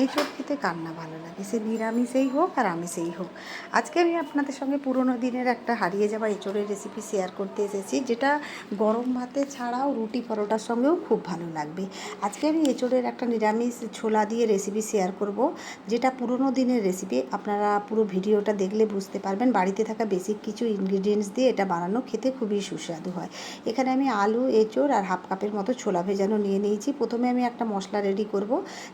এঁচোড় খেতে কার না ভালো লাগে? সে নিরামিষেই হোক আর আমিষেই হোক। আজকে আমি আপনাদের সঙ্গে পুরোনো দিনের একটা হারিয়ে যাওয়া এঁচোড়ের রেসিপি শেয়ার করতে এসেছি, যেটা গরম ভাতে ছাড়াও রুটি পরোটার সঙ্গেও খুব ভালো লাগবে। আজকে আমি এঁচোড়ের একটা নিরামিষ ছোলা দিয়ে রেসিপি শেয়ার করব, যেটা পুরোনো দিনের রেসিপি আপনারা পুরো ভিডিওটা দেখলে বুঝতে পারবেন, বাড়িতে থাকা বেসিক কিছু ইনগ্রিডিয়েন্টস দিয়ে এটা বানানো খেতে খুবই সুস্বাদু হয়। এখানে আমি আলু, এঁচোড় আর হাফ কাপের মতো ছোলা ভেজানো নিয়ে নিয়েছি। প্রথমে আমি একটা মশলা রেডি করব,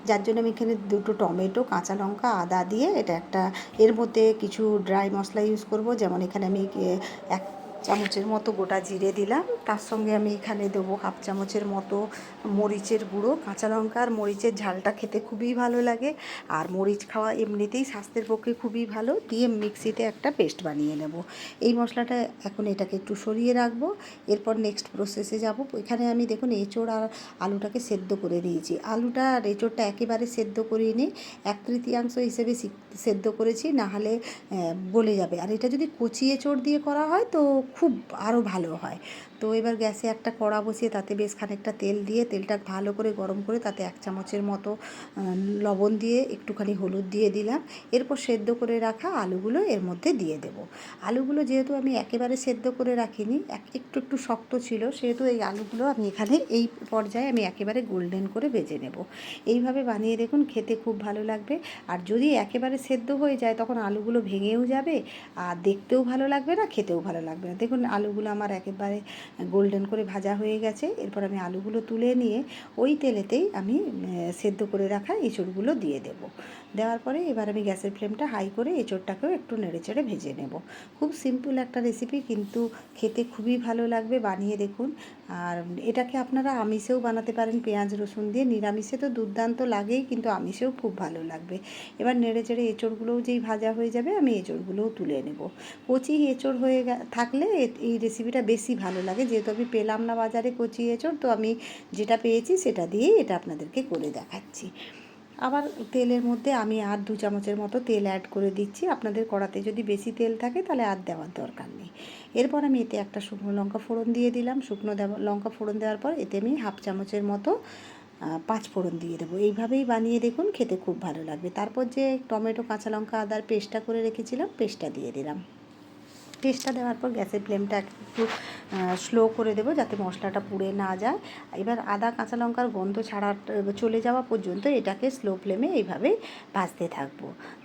যার জন্য আমি এখানে দুটো টমেটো, কাঁচা লঙ্কা, আদা দিয়ে এটা একটা এর মধ্যে কিছু ড্রাই মশলা ইউজ করব। যেমন এখানে আমি এক চামচের মতো গোটা জিরে দিলাম। তার সঙ্গে আমি এখানে দেবো হাফ চামচের মতো মরিচের গুঁড়ো, কাঁচা লঙ্কা আর মরিচের ঝালটা খেতে খুবই ভালো লাগে। আর মরিচ খাওয়া এমনিতেই স্বাস্থ্যের পক্ষে খুবই ভালো। দিয়ে মিক্সিতে একটা পেস্ট বানিয়ে নেব। এই মশলাটা এখন এটাকে একটু সরিয়ে রাখব। এরপর নেক্সট প্রসেসে যাব। এখানে আমি দেখুন এঁচোড় আর আলুটাকে সেদ্ধ করে দিয়েছি। আলুটা আর এঁচোড়টা একেবারে সেদ্ধ করিয়ে নিই এক তৃতীয়াংশ হিসেবে সেদ্ধ করেছি। না হলে যাবে। আর এটা যদি কচি এঁচোড় দিয়ে করা হয় তো খুব আরও ভালো হয়। তো এবার গ্যাসে একটা কড়া বসিয়ে তাতে বেশ খানিকটা তেল দিয়ে, তেলটা ভালো করে গরম করে তাতে এক চামচের মতো লবণ দিয়ে একটুখানি হলুদ দিয়ে দিলাম। এরপর সেদ্ধ করে রাখা আলুগুলো এর মধ্যে দিয়ে দেব। আলুগুলো যেহেতু আমি একেবারে সেদ্ধ করে রাখিনি, এক- একটু একটু শক্ত ছিল, সেহেতু এই আলুগুলো আমি এখানে এই পর্যায়ে আমি একেবারে গোল্ডেন করে ভেজে নেব। এইভাবে বানিয়ে দেখুন, খেতে খুব ভালো লাগবে। আর যদি একেবারে সেদ্ধ হয়ে যায়, তখন আলুগুলো ভেঙেও যাবে, আর দেখতেও ভালো লাগবে না, খেতেও ভালো লাগবে না। দেখুন, আলুগুলো আমার একেবারে গোল্ডেন করে ভাজা হয়ে গেছে। এরপর আমি আলুগুলো তুলে নিয়ে ওই তেলেতেই আমি সেদ্ধ করে রাখা এঁচড়গুলো দিয়ে দেব। দেওয়ার পরে এবার আমি গ্যাসের ফ্লেমটা হাই করে এঁচড়টাকেও একটু নেড়েচেড়ে ভেজে নেব। খুব সিম্পল একটা রেসিপি কিন্তু খেতে খুবই ভালো লাগবে বানিয়ে দেখুন। আর এটাকে আপনারা আমিষেও বানাতে পারেন, পেঁয়াজ, রসুন দিয়ে। নিরামিষে তো দুর্দান্ত লাগেই, কিন্তু আমিষেও খুব ভালো লাগবে। এবার নেড়ে চেড়ে এঁচড়গুলোও যেই ভাজা হয়ে যাবে, আমি এঁচড়গুলোও তুলে নেব। কচি এঁচড় হয়ে থাকলে এই রেসিপিটা বেশি ভালো লাগে। যেহেতু আমি পেলাম না বাজারে কচি এঁচড়, তো আমি যেটা পেয়েছি সেটা দিয়েই এটা আপনাদেরকে করে দেখাচ্ছি। আবার তেলের মধ্যে আমি আর দু চামচের মতো তেল অ্যাড করে দিচ্ছি। আপনাদের কড়াতে যদি বেশি তেল থাকে তাহলে আর দেওয়ার দরকার নেই। এরপর আমি এতে একটা শুকনো লঙ্কা ফোড়ন দিয়ে দিলাম। শুকনো দেওয়া, লঙ্কা ফোড়ন দেওয়ার পর এতে আমি হাফ চামচের মতো পাঁচ ফোড়ন দিয়ে দেবো। এইভাবেই বানিয়ে দেখুন, খেতে খুব ভালো লাগবে। তারপর যে টমেটো, কাঁচা লঙ্কা, আদার পেস্টটা করে রেখেছিলাম, পেস্টটা দিয়ে দিলাম। পেস্টটা দেওয়ার পর গ্যাসের ফ্লেমটা একটু স্লো করে দেবো যাতে মশলাটা পুড়ে না যায়। এবার আদা, কাঁচা লঙ্কার গন্ধ ছাড়া, চলে যাওয়া পর্যন্ত এটাকে স্লো ফ্লেমে এইভাবেই ভাজতে থাকব।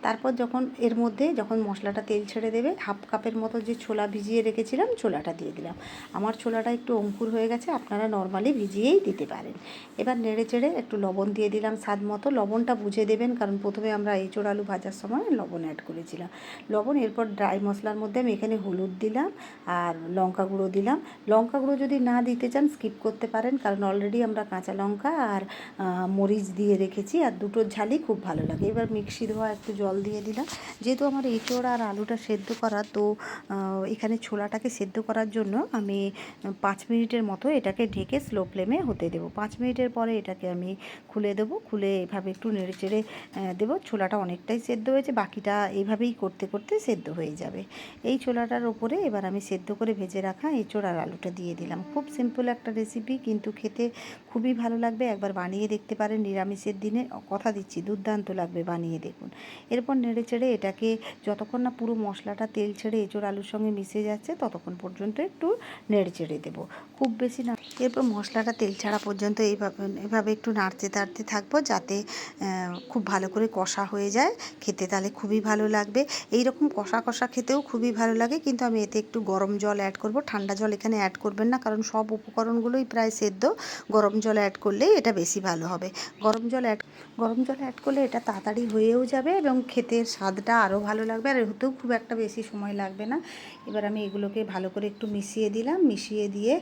তারপর যখন এর মধ্যে যখন মশলাটা তেল ছেড়ে দেবে হাফ কাপের মতো যে ছোলা ভিজিয়ে রেখেছিলাম, ছোলাটা দিয়ে দিলাম। আমার ছোলাটা একটু অঙ্কুর হয়ে গেছে, আপনারা নর্মালি ভিজিয়েই দিতে পারেন। এবার নেড়ে চেড়ে একটু লবণ দিয়ে দিলাম স্বাদ মতো। লবণটা বুঝে দেবেন, কারণ প্রথমে আমরা এঁচোড় আলু ভাজার সময় লবণ অ্যাড করেছিলাম। লবণ এরপর ড্রাই মশলার মধ্যে আমি এখানে হলুদ দিলাম, আর লঙ্কা গুঁড়ো দিলাম। লঙ্কা গুঁড়ো যদি না দিতে চান স্কিপ করতে পারেন, কারণ অলরেডি আমরা কাঁচা লঙ্কা আর মরিচ দিয়ে রেখেছি আর দুটো ঝালই খুব ভালো লাগে। এবার মিক্সি ধোয়া একটু জল দিয়ে দিলাম। যেহেতু আমার এঁচোড় আর আলুটা সেদ্ধ করা, তো এখানে ছোলাটাকে সেদ্ধ করার জন্য আমি পাঁচ মিনিটের মতো এটাকে ঢেকে স্লো ফ্লেমে হতে দেবো। পাঁচ মিনিটের পরে এটাকে আমি খুলে দেবো। খুলে এভাবে একটু নেড়ে চেড়ে দেবো। ছোলাটা অনেকটাই সেদ্ধ হয়েছে, বাকিটা এইভাবেই করতে করতে সেদ্ধ হয়ে যাবে। এই ছোলাটার ওপরে এবার আমি সেদ্ধ করে ভেজে রাখা এঁচোড় আর আলুটা দিয়ে দিলাম। খুব সিম্পল একটা রেসিপি কিন্তু খেতে খুবই ভালো লাগবে। একবার বানিয়ে দেখতে পারেন, নিরামিষের দিনে। কথা দিচ্ছি, দুর্দান্ত লাগবে বানিয়ে দেখুন। এরপর নেড়ে চেড়ে এটাকে যতক্ষণ না পুরো মশলাটা, তেল ছেড়ে এঁচোড় আলুর সঙ্গে মিশে যাচ্ছে, ততক্ষণ পর্যন্ত একটু নেড়ে চেড়ে দেবো। খুব বেশি না। এরপর মশলাটা তেল ছাড়া পর্যন্ত এইভাবে এভাবে একটু নাড়তে তাড়তে থাকব যাতে খুব ভালো করে কষা হয়ে যায়। খেতে তাহলে খুবই ভালো লাগবে। এই রকম কষা কষা খেতেও খুবই ভালো লাগে, কিন্তু আমি এতে একটু গরম জল অ্যাড করব। ঠান্ডা জল এখানে অ্যাড করবেন না, কারণ সব উপকরণগুলোই প্রায় সেদ্ধ। গরম জল অ্যাড করলেই এটা বেশি ভালো হবে। গরম জল অ্যাড গরম জল অ্যাড করলে এটা তাড়াতাড়ি হয়েও যাবে এবং খেতের স্বাদটা আরও ভালো লাগবে। আর হতেও খুব একটা বেশি সময় লাগবে না। এবার আমি এগুলোকে ভালো করে একটু মিশিয়ে দিলাম। মিশিয়ে দিয়ে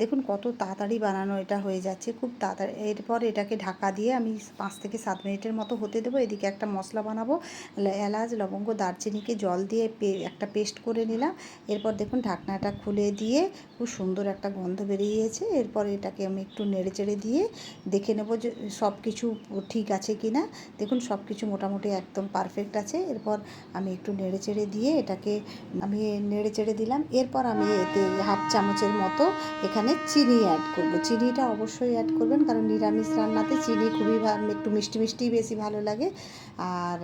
দেখুন কত তাড়াতাড়ি বানানো এটা হয়ে যাচ্ছে। খুব তাড়াতাড়ি, এরপর এটাকে ঢাকা দিয়ে আমি পাঁচ থেকে সাত মিনিটের মতো হতে দেবো। এদিকে একটা মশলা বানাবো এলাচ, লবঙ্গ, দারচিনিকে জল দিয়ে একটা পেস্ট করে নিলাম। এরপর দেখুন ঢাকনাটা খুলে দিয়ে খুব সুন্দর একটা গন্ধ বেরিয়েছে। এরপর এটাকে আমি একটু নেড়ে চেড়ে দিয়ে দেখে নেব যে সব কিছু ঠিক আছে কি না। দেখুন, সব কিছু মোটামুটি একদম পারফেক্ট আছে। এরপর আমি একটু নেড়ে চেড়ে দিয়ে এটাকে আমি নেড়ে চেড়ে দিলাম। এরপর আমি এতে হাফ চামচের মতো এখানে চিনি অ্যাড করব। চিনিটা অবশ্যই অ্যাড করবেন, কারণ নিরামিষ রান্নাতে চিনি খুবই একটু মিষ্টি মিষ্টি বেশি ভালো লাগে। আর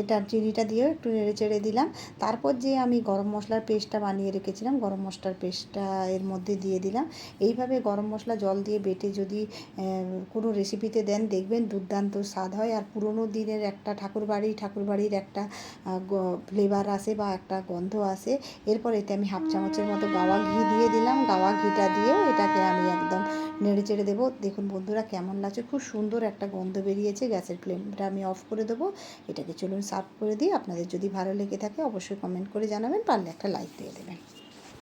এটা চিনিটা দিয়েও একটু নেড়ে চেড়ে দিলাম। তারপর যে আমি গরম মশলার পেস্টটা বানিয়ে রেখেছিলাম, গরম মশলার পেস্টটা এর মধ্যে দিয়ে দিলাম। এইভাবে গরম মশলা জল দিয়ে বেটে যদি কোনো রেসিপিতে দেন, দেখবেন দুর্দান্ত স্বাদ হয়। আর পুরোনো দিনের একটা ঠাকুরবাড়ি, ঠাকুরবাড়ির একটা ফ্লেভার আসে বা একটা গন্ধ আসে, এরপর এতে আমি হাফ চামচের মতো গাওয়া ঘি দিয়ে দিলাম। গাওয়া ঘিটা দিয়েও এটাকে আমি একদম নেড়ে চেড়ে দেবো। দেখুন বন্ধুরা কেমন লাগছে। খুব সুন্দর একটা গন্ধ বেরিয়েছে। গ্যাসের ফ্লেমটা আমি অফ করে দেবো। এটাকে চলুন সার্ভ করে দিই। আপনাদের যদি ভালো লেগে থাকে, অবশ্যই কমেন্ট করে জানাবেন। পারলে একটা লাইক দিয়ে দেবেন।